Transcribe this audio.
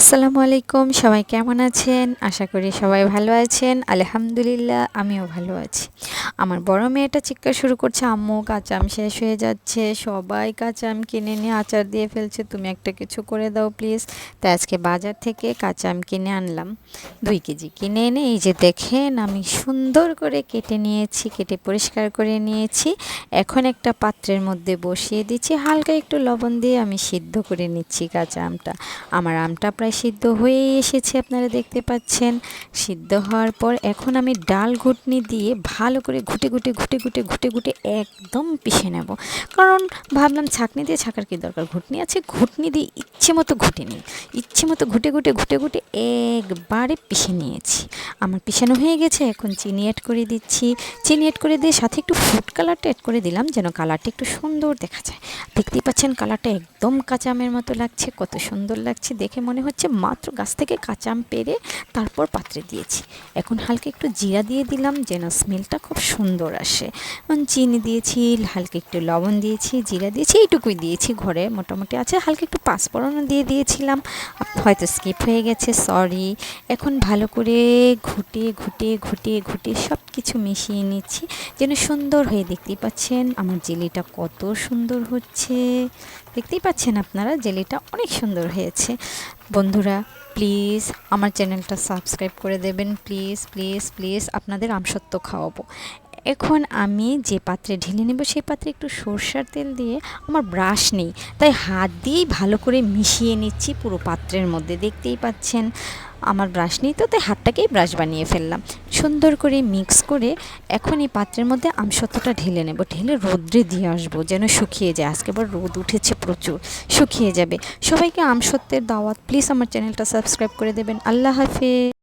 আসসালামু আলাইকুম, সবাই কেমন আছেন? আশা করি সবাই ভালো আছেন। আলহামদুলিল্লাহ, আমিও ভালো আছি। আমার বড় মেয়েটা চিৎকার শুরু করছে, আম্মু কাঁচা আম শেষ হয়ে যাচ্ছে। সবাই কাঁচা আম কিনে নিয়ে আচার দিয়ে ফেলছে। তুমি একটা কিছু করে দাও প্লিজ। তাই আজকে বাজার থেকে কাঁচা আম কিনে আনলাম। দুই কেজি কিনে এনে এই যে দেখেন, আমি সুন্দর করে কেটে নিয়েছি, কেটে পরিষ্কার করে নিয়েছি। এখন একটা পাত্রের মধ্যে বসিয়ে দিচ্ছি। হালকা একটু লবণ দিয়ে আমি সিদ্ধ করে নিচ্ছি কাঁচা আমটা। আমার আমটা প্রায় সিদ্ধ হয়ে এসেছে, আপনারা দেখতে পাচ্ছেন। সিদ্ধ হওয়ার পর এখন আমি ডাল ঘুটনি দিয়ে ভালো করে ঘুটে ঘুটে ঘুটে ঘুটে ঘুটে ঘুটে একদম পিষে নেব। কারণ ভাবলাম ছাকনি দিয়ে ছাকার কী দরকার? ঘুটনি আছে, ঘুটনি দিয়ে ইচ্ছে মতো ঘুটে নিই। ইচ্ছে মতো ঘুটে ঘুটে ঘুটে ঘুটে একবারে পিষে নিয়েছি। আমার পিষানো হয়ে গেছে, এখন চিনি অ্যাড করে দিচ্ছি। চিনি অ্যাড করে দিয়ে সাথে একটু ফুড কালারটা অ্যাড করে দিলাম যেন কালারটা একটু সুন্দর দেখা যায়। দেখতেই পাচ্ছেন কালারটা একদম কাঁচা আমের মতো লাগছে, কত সুন্দর লাগছে, দেখে মনে হচ্ছে মাত্র গাছ থেকে কাঁচা আম পেরে তারপর পাত্রে দিয়েছি। এখন হালকা একটু জিরা দিয়ে দিলাম যেন স্মেলটা খুব সুন্দর আসে। চিনি দিয়েছি, হালকা একটু লবণ দিয়েছি, জিরা দিয়েছি, এইটুকুই দিয়েছি ঘরে মোটামুটি আছে। হালকা একটু পাঁচফোড়নও দিয়ে দিয়েছিলাম। হয়তো স্কিপ হয়ে গেছে, সরি। এখন ভালো করে ঘুটে ঘুটে ঘুটে ঘুটে সব কিছু মিশিয়ে নিচ্ছি যেন সুন্দর হয়ে দেখতেই পাচ্ছেন আমার জেলিটা কত সুন্দর হচ্ছে। দেখতেই পাচ্ছেন আপনারা, জেলিটা অনেক সুন্দর হয়েছে। বন্ধুরা প্লিজ আমার চ্যানেলটা সাবস্ক্রাইব করে দেবেন। প্লিজ প্লিজ প্লিজ আপনাদের আমসত্ব খাওয়াবো। এখন আমি যে পাত্রে ঢেলে নেব, সেই পাত্রে একটু সর্ষার তেল দিয়ে আমার ব্রাশ নেই। তাই হাত দিয়েই ভালো করে মিশিয়ে নিচ্ছি পুরো পাত্রের মধ্যে। দেখতেই পাচ্ছেন আমার ব্রাশ নেই, তো তাই হাতটাকেই ব্রাশ বানিয়ে ফেললাম। সুন্দর করে মিক্স করে এখন এই পাত্রের মধ্যে আমসত্ত্বটা ঢেলে নেব। ঢেলে রোদ্রে দিয়ে আসব, যেন শুকিয়ে যায়। আজকে আবার রোদ উঠেছে প্রচুর, শুকিয়ে যাবে। সবাইকে আমসত্ত্বের দাওয়াত প্লিজ আমার চ্যানেলটা সাবস্ক্রাইব করে দেবেন। আল্লাহ হাফেজ।